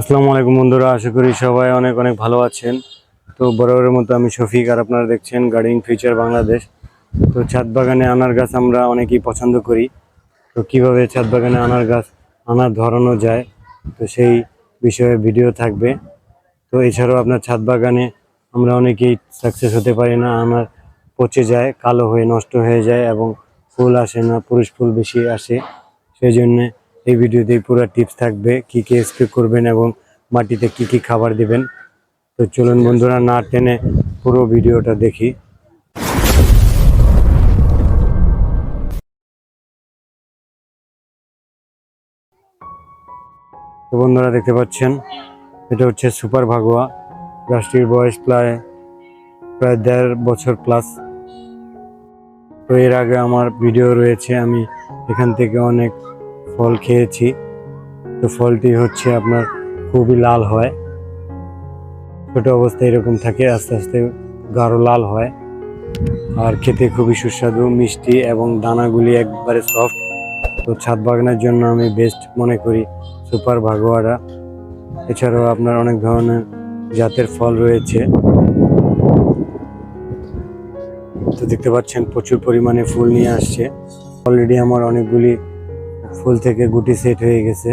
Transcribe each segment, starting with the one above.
আসসালামু আলাইকুম বন্ধুরা, আশা করি সবাই অনেক অনেক ভালো আছেন। তো বরাবরের মতো আমি শফিক, আর আপনারা দেখছেন গার্ডেনিং ফিউচার বাংলাদেশ। তো ছাদ বাগানে আনার গাছ আমরা অনেকেই পছন্দ করি। তো কীভাবে ছাদ বাগানে আনার গাছ আনার ধরানো যায়, তো সেই বিষয়ে ভিডিও থাকবে। তো এছাড়াও আপনার ছাদ বাগানে আমরা অনেকেই সাকসেস হতে পারি না, আনার পচে যায়, কালো হয়ে, নষ্ট হয়ে যায় এবং ফুল আসে না, পুরুষ ফুল বেশি আসে। সেই জন্য এই ভিডিওতে পুরো টিপস থাকবে কি কি স্প্রে করবেন এবং মাটিতে কি কি খাবার দিবেন। তো চলুন বন্ধুরা না টেনে পুরো ভিডিওটা দেখি। তো বন্ধুরা দেখতে পাচ্ছেন এটা হচ্ছে সুপার ভাগোয়া। গাছটির বয়স প্রায় প্রায় দেড় বছর প্লাস তো এর আগে আমার ভিডিও রয়েছে আমি এখান থেকে অনেক ফল খেয়েছি। তো ফলটি হচ্ছে আপনার খুবই লাল হয়। ছোট অবস্থায় এরকম থাকে, আস্তে আস্তে গাঢ় লাল হয়। আর খেতে খুবই সুস্বাদু, মিষ্টি এবং দানাগুলি একবারে সফট তো ছাদ বাগানের জন্য আমি বেস্ট মনে করি সুপার ভাগোয়ারা। এছাড়াও আপনার অনেক ধরনের জাতের ফল রয়েছে। তো দেখতে পাচ্ছেন প্রচুর পরিমাণে ফুল নিয়ে আসছে। অলরেডি আমার অনেকগুলি ফুল থেকে গুটি সেট হয়ে গেছে।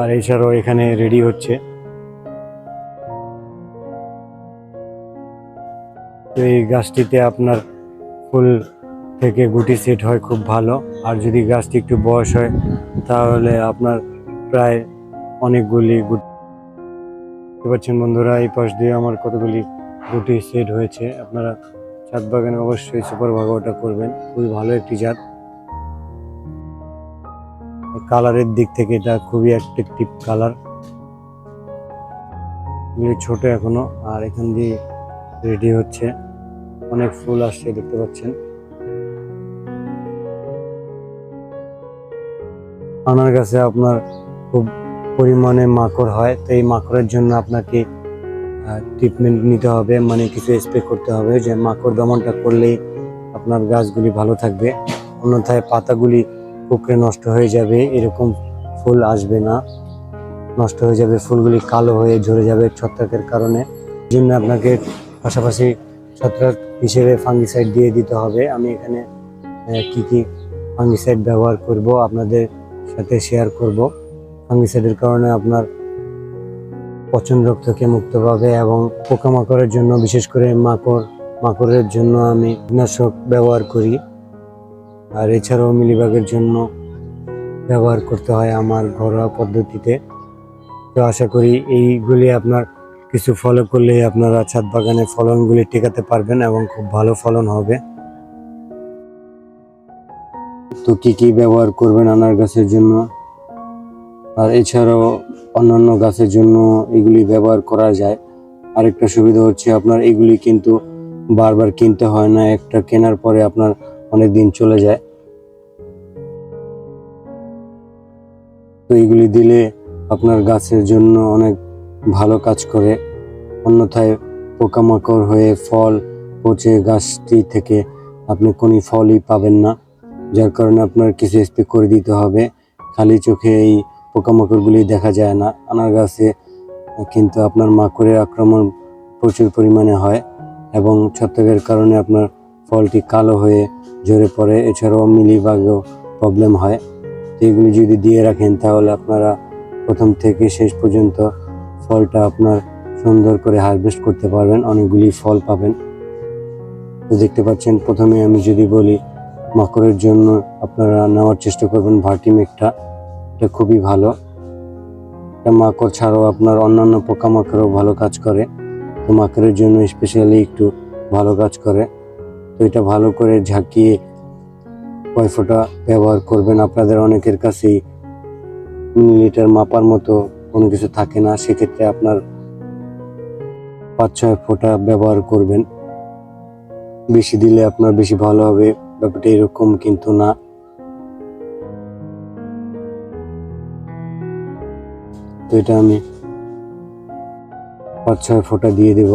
আর এছাড়াও এখানে রেডি হচ্ছে। এই গাছটিতে আপনার ফুল থেকে গুটি সেট হয় খুব ভালো। আর যদি গাছটি একটু বয়স হয়, তাহলে আপনার প্রায় অনেকগুলি গুটি পাচ্ছেন বন্ধুরা, এই পাশ দিয়ে আমার কতগুলি গুটি সেট হয়েছে। আপনারা ছাদ বাগানে অবশ্যই সুপার ভাগোটা করবেন। খুবই ভালো একটি জাত কালারের দিক থেকে এটা খুবই অ্যাট্রাকটিভ কালার। ছোট এখনও, আর এখান দিয়ে রেডি হচ্ছে। অনেক ফুল আসছে, দেখতে পাচ্ছেন। আনার গাছে আপনার খুব পরিমাণে মাকড় হয়, তো এই মাকড়ের জন্য আপনাকে ট্রিটমেন্ট নিতে হবে মানে কিছু স্প্রে করতে হবে, যে মাকড় দমনটা করলেই আপনার গাছগুলি ভালো থাকবে। অন্যথায় পাতাগুলি কুকড়ে নষ্ট হয়ে যাবে, এরকম ফুল আসবে না। নষ্ট হয়ে যাবে, ফুলগুলি কালো হয়ে ঝরে যাবে ছত্রাকের কারণে। জন্য আপনাকে পাশাপাশি ছত্রাক হিসেবে ফাঙ্গিসাইড দিয়ে দিতে হবে। আমি এখানে কি কি ফাঙ্গিসাইড ব্যবহার করব আপনাদের সাথে শেয়ার করব। ফাঙ্গিসাইডের কারণে আপনার পচন রোগ থেকে মুক্ত পাবে এবং পোকামাকড়ের জন্য, বিশেষ করে মাকড়, মাকড়ের জন্য আমি কীটনাশক ব্যবহার করি। আর এছাড়াও মিলিবাগের জন্য ব্যবহার করতে হয় আমার ঘরোয়া পদ্ধতিতে। তো আশা করি এইগুলি আপনার কিছু ফলো করলেই আপনারা ছাদ বাগানে ফলনগুলি টেকাতে পারবেন এবং খুব ভালো ফলন হবে। তো কি কি ব্যবহার করবেন আনার গাছের জন্য? আর এছাড়াও অন্যান্য গাছের জন্য এগুলি ব্যবহার করা যায়। আরেকটা সুবিধা হচ্ছে আপনার এগুলি কিন্তু বারবার কিনতে হয় না, একটা কেনার পরে আপনার অনেক দিন চলে যায়। তো এগুলি দিলে আপনার গাছের জন্য অনেক ভালো কাজ করে। অন্যথায় পোকামাকড় হয়ে ফল পচে গাছটি থেকে আপনি কোনো ফলই পাবেন না, যার কারণে আপনার কিছু স্প্রে করে দিতে হবে। খালি চোখে এই পোকামাকড়গুলি দেখা যায় না। আনার গাছে কিন্তু আপনার মাকড়ের আক্রমণ প্রচুর পরিমাণে হয় এবং ছত্রাকের কারণে আপনার ফলটি কালো হয়ে ঝরে পড়ে। এছাড়াও মিলিবাগও প্রবলেম হয়। তো এগুলি যদি দিয়ে রাখেন তাহলে আপনারা প্রথম থেকে শেষ পর্যন্ত ফলটা আপনার সুন্দর করে হারভেস্ট করতে পারবেন, অনেকগুলি ফল পাবেন। তো দেখতে পাচ্ছেন, প্রথমে আমি যদি বলি, মাকড়ের জন্য আপনারা নেওয়ার চেষ্টা করবেন ভার্টিমেকটা এটা খুবই ভালো। এটা মাকড় ছাড়াও আপনার অন্যান্য পোকামাকড়ও ভালো কাজ করে। তো মাকড়ের জন্য স্পেশালি একটু ভালো কাজ করে। তো এটা ভালো করে ঝাঁকিয়ে কয় ফোঁটা ব্যবহার করবেন আপনাদের অনেকের কাছেই। মিলিলিটার মাপার মতো কোনো কিছু থাকে না, সেক্ষেত্রে আপনার পাঁচ ছয় ফোঁটা ব্যবহার করবেন। বেশি দিলে আপনার বেশি ভালো হবে, ব্যাপারটা এরকম কিন্তু না। তো এটা আমি পাঁচ, ছয় ফোঁটা দিয়ে দেব।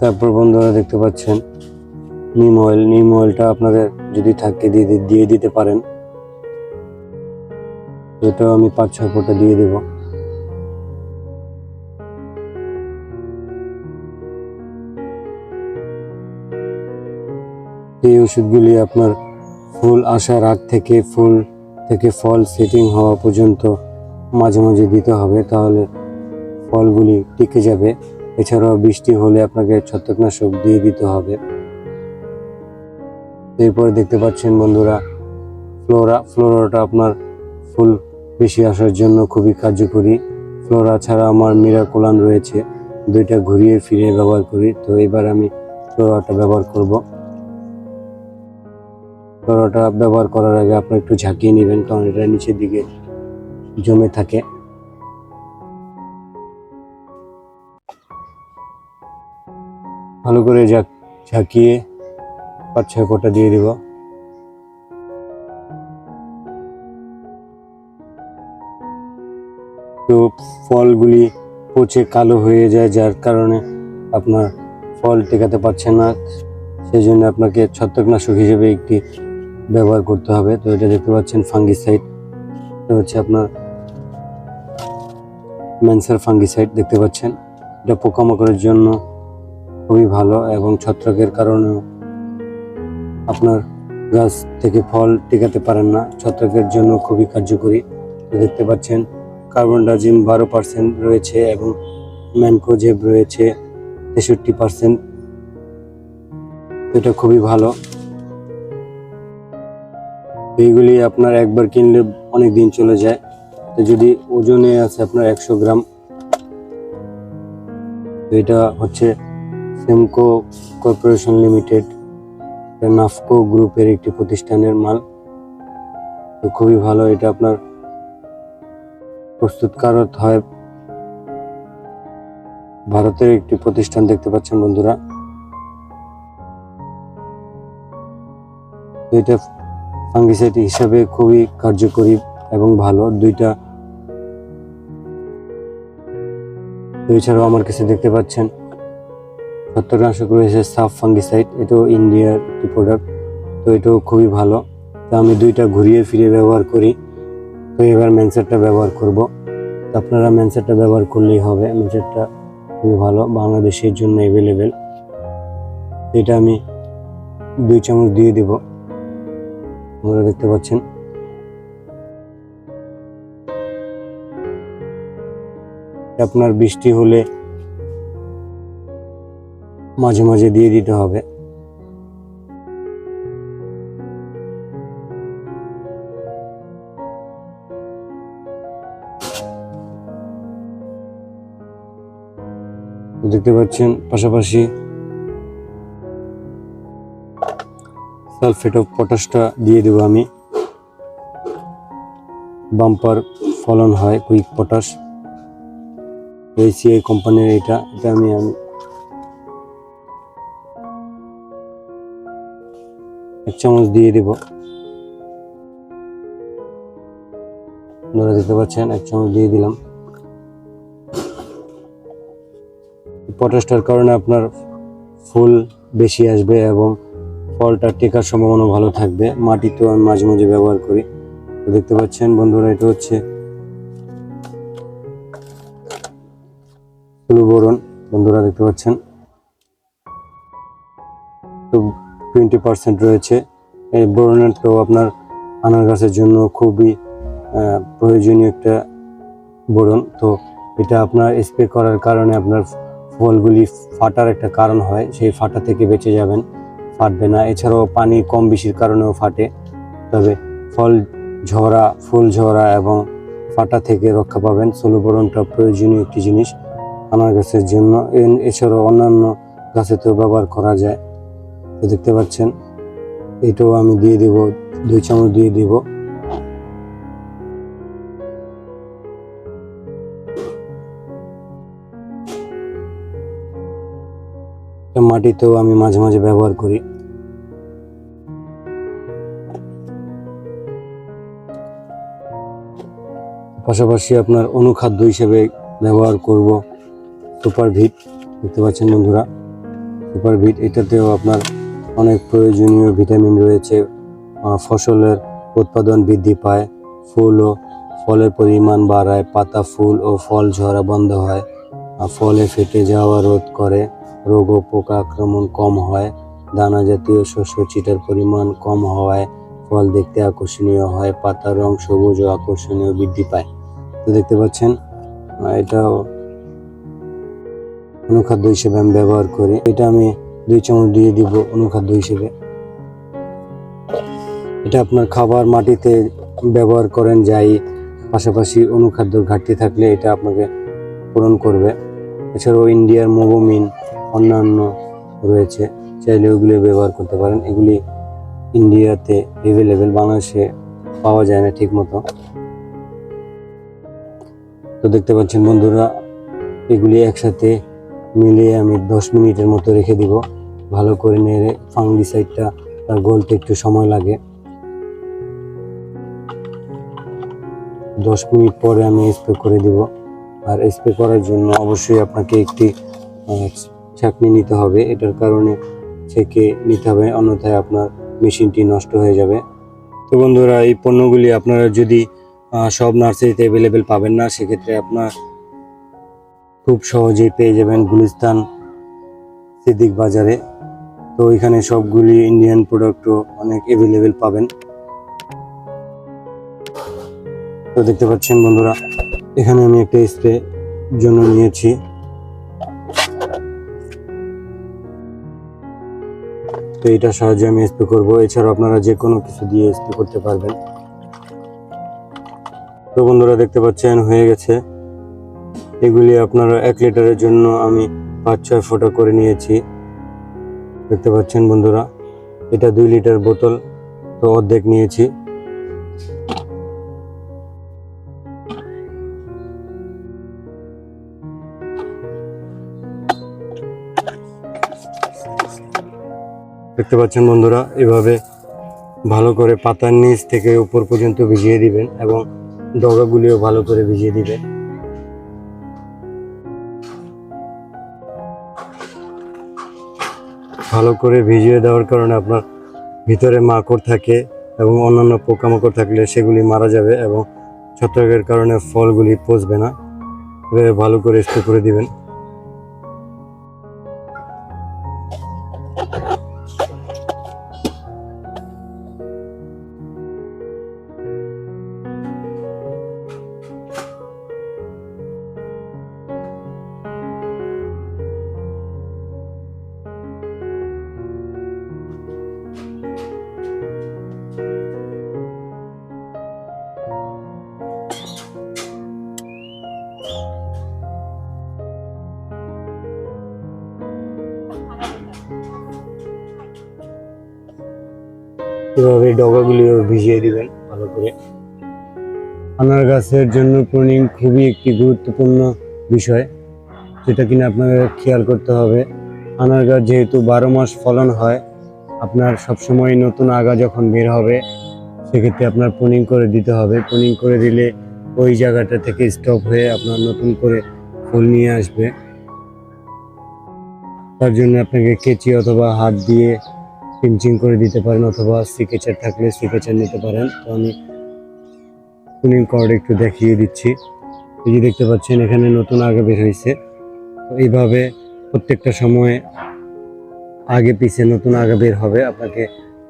তারপর বন্ধুরা দেখতে পাচ্ছেন, নিম অয়েল নিম অয়েলটা আপনাদের যদি থাকে, দিয়ে দিয়ে দিতে পারেন। এটাও আমি পাঁচ, ছয় ফোঁটা দিয়ে দেব। এই ওষুধগুলি আপনার ফুল আসার আগ থেকে, ফুল থেকে ফল সেটিং হওয়া পর্যন্ত মাঝে মাঝে দিতে হবে, তাহলে ফলগুলি টিকে যাবে। এছাড়াও বৃষ্টি হলে আপনাকে ছত্রাকনাশক দিয়ে দিতে হবে। এরপরে দেখতে পাচ্ছেন বন্ধুরা, ফ্লোরা, ফ্লোরাটা আপনার ফুল বেশি আসার জন্য খুবই কার্যকরী। ফ্লোরা ছাড়া আমার মিরাকোলান রয়েছে। দুইটা ঘুরিয়ে ফিরিয়ে ব্যবহার করি। তো এবার আমি ফ্লোরাটা ব্যবহার করব। ফ্লোরাটা ব্যবহার করার আগে আপনি একটু ঝাঁকিয়ে নেবেন, কারণ এটা নিচের দিকে জমে থাকে। ভালো করে ঝাঁক- ঝাঁকিয়ে পাঁচ ছয় ফোঁটা দিয়ে দিব। ফলগুলি পচে কালো হয়ে যায়, যার কারণে আপনার ফল টেকাতে পারছে না। সেই জন্য আপনাকে ছত্রাকনাশক হিসেবে একটি ব্যবহার করতে হবে। তো এটা দেখতে পাচ্ছেন ফাঙ্গিসাইড। এটা হচ্ছে আপনার ম্যানসার ফাঙ্গিসাইড দেখতে পাচ্ছেন। এটা পোকামাকড়ের জন্য খুবই ভালো এবং ছত্রাকের কারণেও আপনার গাছ থেকে ফল টেকাতে পারেন না। ছত্রাকের জন্য খুবই কার্যকরী। দেখতে পাচ্ছেন কার্বন ডাইজিম বারো পার্সেন্ট রয়েছে এবং ম্যানকোজেব রয়েছে তেষট্টি পার্সেন্ট এটা খুবই ভালো। এইগুলি আপনার একবার কিনলে অনেক দিন চলে যায়। তো যদি ওজনে আছে আপনার একশো গ্রাম। এটা হচ্ছে সেমকো কর্পোরেশন লিমিটেড নাফকো গ্রুপের একটি প্রতিষ্ঠানের মাল। তো খুবই ভালো, এটা আপনার প্রস্তুতকারক হয়। ভারতের একটি প্রতিষ্ঠান দেখতে পাচ্ছেন বন্ধুরা। এটা ফাঙ্গিসাইড হিসাবে খুবই কার্যকরী এবং ভালো দুইটা। এছাড়াও আমার কাছে দেখতে পাচ্ছেন ছত্রাকনাশক রয়েছে সাফ ফাঙ্গিসাইড এটাও ইন্ডিয়ার একটি প্রোডাক্ট তো এটাও খুবই ভালো। তো আমি দুইটা ঘুরিয়ে ফিরিয়ে ব্যবহার করি। তো এবার ম্যানসেটটা ব্যবহার করব। তো আপনারা ম্যানসেটটা ব্যবহার করলেই হবে। ম্যানসেটটা খুবই ভালো, বাংলাদেশের জন্য অ্যাভেলেবেল এটা আমি দুই চামচ দিয়ে দেব। আপনারা দেখতে পাচ্ছেন। আপনার বৃষ্টি হলে মাঝে মাঝে দিয়ে দিতে হবে। দেখতে পাচ্ছেন, পাশাপাশি সালফেট অফ পটাশটা দিয়ে দেবো আমি। বাম্পার ফলন হয় কুইক পটাশ। এসিআই কোম্পানির এটা এটা আমি আমি এক চামচ দিয়ে দেব। আপনারা দেখতে পাচ্ছেন, এক চামচ দিয়ে দিলাম। পটাশটার কারণে আপনার ফুল বেশি আসবে এবং ফলটা টেকার সম্ভাবনা ভালো থাকবে। মাটিতেও আমি মাঝে মাঝে ব্যবহার করি। তো দেখতে পাচ্ছেন বন্ধুরা, এটা হচ্ছে বোরন বন্ধুরা দেখতে পাচ্ছেন। তো টোয়েন্টি পার্সেন্ট রয়েছে। এই বোরনটাও আপনার আনার গাছের জন্য খুবই প্রয়োজনীয় একটা বোরন তো এটা আপনার স্প্রে করার কারণে আপনার ফলগুলি ফাটার একটা কারণ হয়, সেই ফাটা থেকে বেঁচে যাবেন, ফাটবে না। এছাড়াও পানি কম বেশির কারণেও ফাটে। তবে ফল ঝরা, ফুল ঝরা এবং ফাটা থেকে রক্ষা পাবেন। সোলোবরণটা প্রয়োজনীয় একটি জিনিস আমার গাছের জন্য এছাড়াও অন্যান্য গাছেতেও ব্যবহার করা যায়। তো দেখতে পাচ্ছেন, এটাও আমি দিয়ে দেব, দুই চামচ দিয়ে দেব। মাটিতেও আমি মাঝে মাঝে ব্যবহার করি। পাশাপাশি আপনার অনুখাদ্য হিসেবে ব্যবহার করব সুপার ভিট দেখতে পাচ্ছেন বন্ধুরা। সুপারবিট এটাতেও আপনার অনেক প্রয়োজনীয় ভিটামিন রয়েছে। ফসলের উৎপাদন বৃদ্ধি পায়, ফুল ও ফলের পরিমাণ বাড়ায়, পাতা, ফুল ও ফল ঝরা বন্ধ হয় ফলে ফেটে যাওয়া রোধ করে। রোগ ও পোকা আক্রমণ কম হয়, দানা জাতীয় শস্য চিটার পরিমাণ কম হওয়ায় ফল দেখতে আকর্ষণীয় হয়, পাতার রং সবুজ ও আকর্ষণীয় বৃদ্ধি পায়। তো দেখতে পাচ্ছেন এটাও অনুখাদ্য হিসেবে আমি ব্যবহার করি। এটা আমি দুই চামচ দিয়ে দিব অনুখাদ্য হিসেবে। এটা আপনার খাবার মাটিতে ব্যবহার করেন, যাই পাশাপাশি অনুখাদ্যর ঘাটতি থাকলে এটা আপনাকে পূরণ করবে। এছাড়াও ইন্ডিয়ার মোবোমিন অন্যান্য রয়েছে। চাইলে ওগুলি ব্যবহার করতে পারেন। এগুলি ইন্ডিয়াতে অ্যাভেলেবেল বাংলাদেশে পাওয়া যায় না ঠিক মতো তো দেখতে পাচ্ছেন বন্ধুরা, এগুলি একসাথে মিলিয়ে আমি দশ মিনিটের মতো রেখে দিব। ভালো করে নেড়ে ফাঙ্গিসাইডটা তার গলতে একটু সময় লাগে। দশ মিনিট পরে আমি স্প্রে করে দিব। আর স্প্রে করার জন্য অবশ্যই আপনাকে একটি ছাঁকনি নিতে হবে, এটার কারণে ছেঁকে নিতে হবে, অন্যথায় আপনার মেশিনটি নষ্ট হয়ে যাবে। তো বন্ধুরা, এই পণ্যগুলি আপনারা যদি সব নার্সারিতে অ্যাভেলেবেল পাবেন না, সেক্ষেত্রে আপনার খুব সহজেই পেয়ে যাবেন গুলিস্তান সিদ্দিক বাজারে। তো এখানে সবগুলি ইন্ডিয়ান প্রোডাক্টও অনেক অ্যাভেলেবেল পাবেন। তো দেখতে পাচ্ছেন বন্ধুরা, এখানে আমি একটা স্প্রে জন্য নিয়েছি। তো এটার সাহায্যে আমি স্প্রে করব। এছাড়াও আপনারা যে কোনো কিছু দিয়ে স্প্রে করতে পারবেন। তো বন্ধুরা দেখতে পাচ্ছেন, হয়ে গেছে। এগুলি আপনারা এক লিটারের জন্য আমি পাঁচ, ছয় ফোঁটা করে নিয়েছি। দেখতে পাচ্ছেন বন্ধুরা, এটা দুই লিটার বোতল তো অর্ধেক নিয়েছি। দেখতে পাচ্ছেন বন্ধুরা, এভাবে ভালো করে পাতার নিচ থেকে উপর পর্যন্ত ভিজিয়ে দিবেন এবং ডগাগুলিও ভালো করে ভিজিয়ে দিবেন। ভালো করে ভিজিয়ে দেওয়ার কারণে আপনার ভিতরে মাকড় থাকে এবং অন্যান্য পোকামাকড় থাকলে সেগুলি মারা যাবে এবং ছত্রাকের কারণে ফলগুলি পচবে না। ভালো করে স্প্রে করে দিবেন। এভাবে ডগাগুলিও ভিজিয়ে দিবেন ভালো করে। আনার গাছের জন্য প্রুনিং খুবই একটি গুরুত্বপূর্ণ বিষয়, যেটা কিনা আপনাকে খেয়াল করতে হবে। আনার গাছ যেহেতু বারো মাস ফলন হয়, আপনার সবসময় নতুন আগা যখন বের হবে, সেক্ষেত্রে আপনার প্রুনিং করে দিতে হবে। প্রুনিং করে দিলে ওই জায়গাটা থেকে স্টপ হয়ে আপনার নতুন করে ফুল নিয়ে আসবে। তার জন্য আপনাকে কেচি অথবা হাত দিয়ে পিঞ্চিং করে দিতে পারেন অথবা সিকেচার থাকলে সিকেচার নিতে পারেন। তো আমি টুনিং কর্ড একটু দেখিয়ে দিচ্ছি। এই যে দেখতে পাচ্ছেন, এখানে নতুন আগে বের হয়েছে এইভাবে প্রত্যেকটা সময়ে আগে পিছে নতুন আগে বের হবে। আপনাকে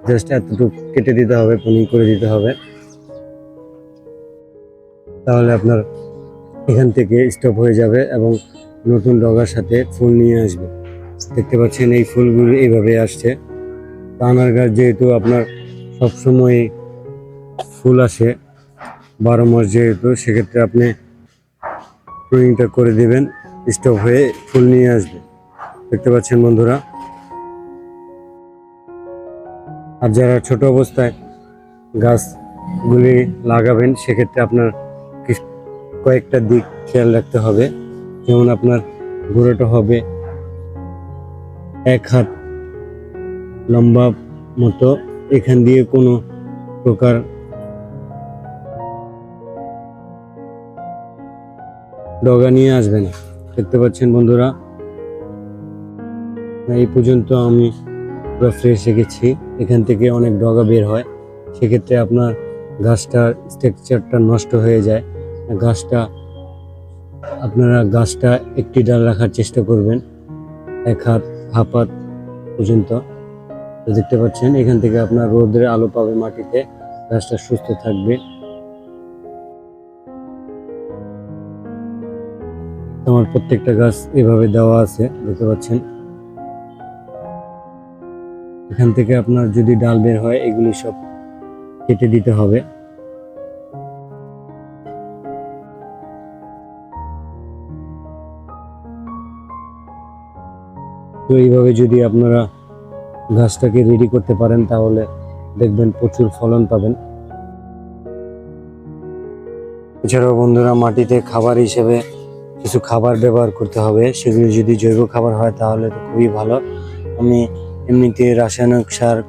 জাস্ট এতটুকু কেটে দিতে হবে টুনিং করে দিতে হবে। তাহলে আপনার এখান থেকে স্টপ হয়ে যাবে এবং নতুন ডগার সাথে ফুল নিয়ে আসবে। দেখতে পাচ্ছেন, এই ফুলগুলো এইভাবে আসছে। আনার গাছ যেহেতু আপনার সবসময় ফুল আসে, বারো মাস যেহেতু, সেক্ষেত্রে আপনি প্রুনিংটা করে দিবেন স্টপ হয়ে ফুল নিয়ে আসবে দেখতে পাচ্ছেন বন্ধুরা? আর যারা ছোট অবস্থায় গাছগুলি লাগাবেন, সেক্ষেত্রে আপনার কয়েকটা দিক খেয়াল রাখতে হবে। যেমন আপনার গোড়াটা হবে এক হাত লম্বা মতো, এখান দিয়ে কোনো প্রকার ডগা নিয়ে আসবে না। দেখতে পাচ্ছেন বন্ধুরা? এই পর্যন্ত আমি পুরো ফ্রেশ রেখেছি এখান থেকে অনেক ডগা বের হয়। সেক্ষেত্রে আপনার গাছটার স্ট্রাকচারটা নষ্ট হয়ে যায়। গাছটা, আপনারা গাছটা একটি ডাল রাখার চেষ্টা করবেন। এক হাত, হাফ হাত পর্যন্ত। তো দেখতে পাচ্ছেন, এখান থেকে আপনার রোদের আলো পাবে মাটিতে। গাছটা সুস্থ থাকবে। আমার প্রত্যেকটা গাছ এভাবে দেওয়া আছে, দেখতে পাচ্ছেন। এখান থেকে আপনার যদি ডাল বের হয়, এগুলি সব কেটে দিতে হবে। তো এইভাবে যদি আপনারা গাছটাকে রেডি করতে পারেন, তাহলে দেখবেন প্রচুর ফলন পাবেন। এছাড়াও বন্ধুরা, মাটিতে খাবার হিসেবে কিছু খাবার ব্যবহার করতে হবে। সেগুলি যদি জৈব খাবার হয়, তাহলে তো খুবই ভালো। আমি এমনিতে রাসায়নিক সার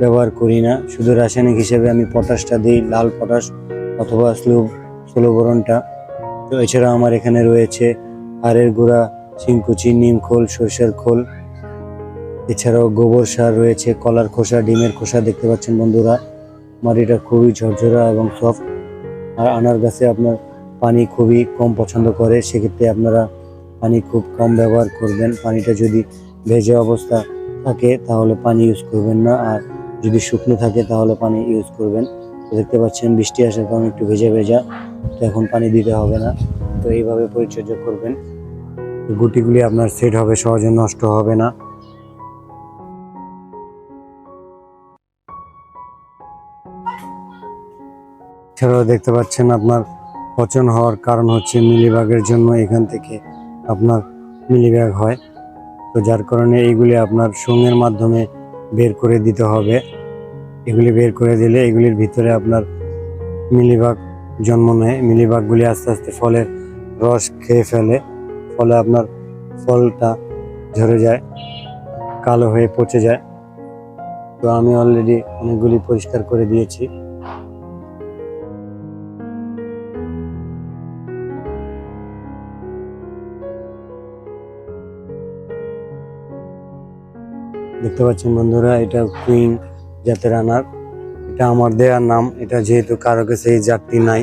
ব্যবহার করি না। শুধু রাসায়নিক হিসেবে আমি পটাশটা দিই, লাল পটাশ অথবা স্লো স্লোবরনটা তো এছাড়া আমার এখানে রয়েছে হাড়ের গুঁড়া, শিংকুচি, নিম খোল, সরষের খোল। এছাড়াও গোবর সার রয়েছে, কলার খোসা, ডিমের খোসা দেখতে পাচ্ছেন বন্ধুরা। মাটিটা খুবই ঝরঝরা এবং সফট আর আনার গাছে আপনার পানি খুবই কম পছন্দ করে, সেক্ষেত্রে আপনারা পানি খুব কম ব্যবহার করবেন। পানিটা যদি ভেজে অবস্থা থাকে, তাহলে পানি ইউজ করবেন না। আর যদি শুকনো থাকে, তাহলে পানি ইউজ করবেন। দেখতে পাচ্ছেন, বৃষ্টি আসার কারণে একটু ভেজা ভেজা, তো এখন পানি দিতে হবে না। তো এইভাবে পরিচর্যা করবেন। গুটিগুলি আপনার সেট হবে, সহজে নষ্ট হবে না। এছাড়াও দেখতে পাচ্ছেন আপনার পচন হওয়ার কারণ হচ্ছে মিলিবাগের জন্য এখান থেকে আপনার মিলিবাগ হয়। তো যার কারণে এইগুলি আপনার সঙ্গের মাধ্যমে বের করে দিতে হবে। এগুলি বের করে দিলে এগুলির ভিতরে আপনার মিলিবাগ জন্ম নেয়। মিলিবাগগুলি আস্তে আস্তে ফলের রস খেয়ে ফেলে, ফলে আপনার ফলটা ঝরে যায়, কালো হয়ে পচে যায়। তো আমি অলরেডি অনেকগুলি পরিষ্কার করে দিয়েছি। দেখতে পাচ্ছেন বন্ধুরা, এটা কুইন জাতের আনার। এটা আমার দেওয়ার নাম, এটা যেহেতু কারও কাছে এই জাতটি নাই,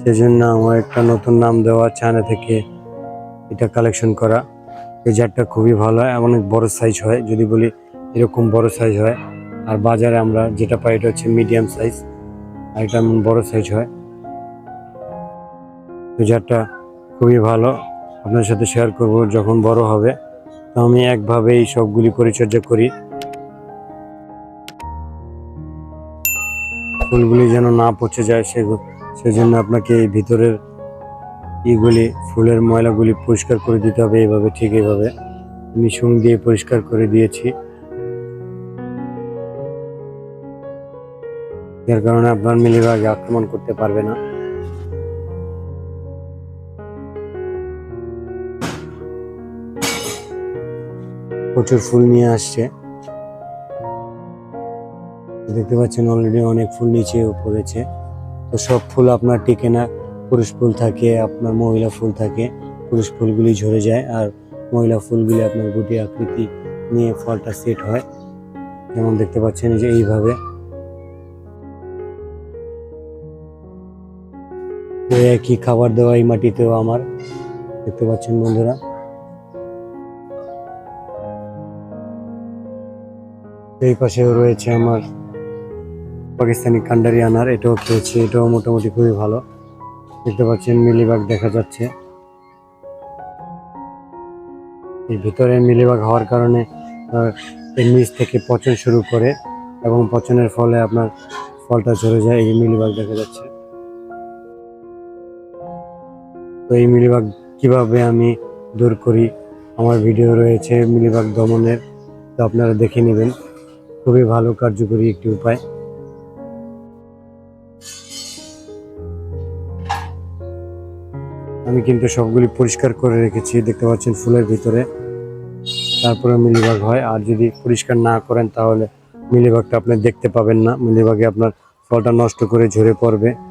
সেজন্য আমার একটা নতুন নাম দেওয়া চায়না থেকে এটা কালেকশন করা। এই জাতটা খুবই ভালো হয়, অনেক বড় সাইজ হয়, যদি বলি এরকম বড় সাইজ হয়। আর বাজারে আমরা যেটা পাই এটা হচ্ছে মিডিয়াম সাইজ আর এটা এমন বড় সাইজ হয়। তো জাতটা খুবই ভালো আপনার সাথে শেয়ার করব যখন বড় হবে। তো আমি এই সবগুলি পরিচর্যা করি। ফুলগুলি যেন না পচে যায়, সে সেজন্য আপনাকে এই ভিতরের ইগুলি, ফুলের ময়লাগুলি পরিষ্কার করে দিতে হবে এইভাবে, ঠিক এইভাবে। আমি সুং দিয়ে পরিষ্কার করে দিয়েছি। যার কারণে আপনার মিলিবাগে আক্রমণ করতে পারবে না। প্রচুর ফুল নিয়ে আসছে। দেখতে পাচ্ছেন অলরেডি অনেক ফুল নিচে পড়েছে। তো সব ফুল আপনার টিকে না, পুরুষ ফুল থাকে, আপনার মহিলা ফুল থাকে, পুরুষ ফুলগুলি ঝরে যায় আর মহিলা ফুলগুলি আপনার গুটি আকৃতি নিয়ে ফলটা সেট হয়। যেমন দেখতে পাচ্ছেন যে এইভাবে। একই খাবার দেওয়া এই মাটিতেও আমার। দেখতে পাচ্ছেন বন্ধুরা। এই পাশেও রয়েছে আমার পাকিস্তানি কান্ডারি আনার, এটাও খেয়েছি, এটাও মোটামুটি খুবই ভালো। দেখতে পাচ্ছেন, মিলিবাগ দেখা যাচ্ছে। এই ভিতরে মিলিবাগ হওয়ার কারণে এর নিচ থেকে পচন শুরু করে এবং পচনের ফলে আপনার ফলটা ঝরে যায়, এই মিলিবাগ দেখা যাচ্ছে। তো এই মিলিবাগ কীভাবে আমি দূর করি? আমার ভিডিও রয়েছে মিলিবাগ দমনের, তো আপনারা দেখে নেবেন। খুবই ভালো কার্যকরী একটি উপায়। আমি কিন্তু সবগুলি পরিষ্কার করে রেখেছি, দেখতে পাচ্ছেন ফুলের ভিতরে। তারপরে মিলিবাগ হয়। আর যদি পরিষ্কার না করেন তাহলে মিলিবাগটা আপনি দেখতে পাবেন না। মিলিবাগে আপনার ফলটা নষ্ট করে ঝরে পড়বে।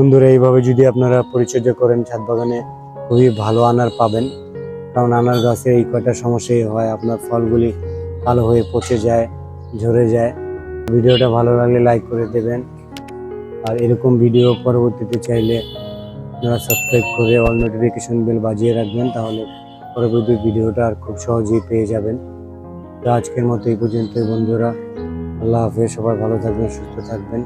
বন্ধুরা, এইভাবে যদি আপনারা পরিচর্যা করেন, ছাদ বাগানে খুবই ভালো আনার পাবেন। কারণ আনার গাছে এই কয়টা সমস্যাই হয়, আপনার ফলগুলি কালো হয়ে পচে যায়, ঝরে যায়। ভিডিওটা ভালো লাগলে লাইক করে দেবেন। আর এরকম ভিডিও পরবর্তীতে চাইলে আপনারা সাবস্ক্রাইব করে অল নোটিফিকেশন বেল বাজিয়ে রাখবেন, তাহলে পরবর্তী ভিডিওটা আর খুব সহজেই পেয়ে যাবেন। তো আজকের মতো এই পর্যন্তই বন্ধুরা। আল্লাহ হাফেজ, সবাই ভালো থাকবেন, সুস্থ থাকবেন।